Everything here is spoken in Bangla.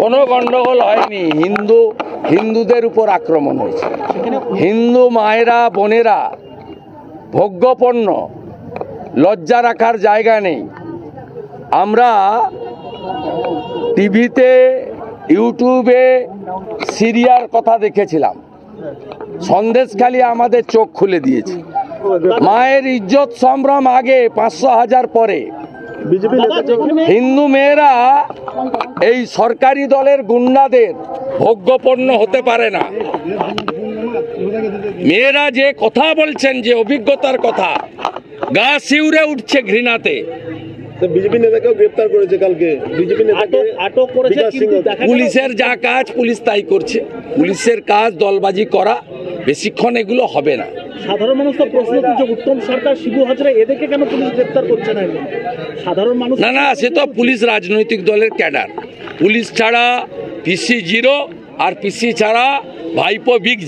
কোনো গন্ডগোল হয়নি। হিন্দু, হিন্দুদের উপর আক্রমণ হয়েছে। হিন্দু মায়েরা, বোনেরা, ভোগ্যপণ্য, লজ্জা রাখার জায়গা নেই। আমরা টিভিতে, ইউটিউবে সিরিয়ার কথা দেখেছিলাম। সন্দেশখালি আমাদের চোখ খুলে দিয়েছে। মায়ের ইজ্জত সম্ভ্রম আগে পাঁচশো হাজার পরে হিন্দু মেয়েরা এই সরকারি দলের গুন্ডাদের ভোগ্যপন্ন হতে পারে না। মেয়েরা যে কথা বলছেন যে অভিজ্ঞতার কথা গা শিউরে উঠছে ঘৃণাতে। বিজেপি নেতাকেও গ্রেপ্তার করেছে কালকে। বিজেপি আটক করেছে পুলিশের যা কাজ পুলিশ তাই করছে। পুলিশের কাজ দলবাজি করা বেশিক্ষণ এগুলো হবে না। সাধারণ মানুষ তো প্রশ্ন তুলছে উত্তম সরকার শিবু হাজরা এদেরকে কেন পুলিশ গ্রেপ্তার করছে না? সাধারণ মানুষ না না, সে তো পুলিশ রাজনৈতিক দলের ক্যাডার। পুলিশ ছাড়া পিসি জিরো আর পিসি ছাড়া ভাইপো বিগ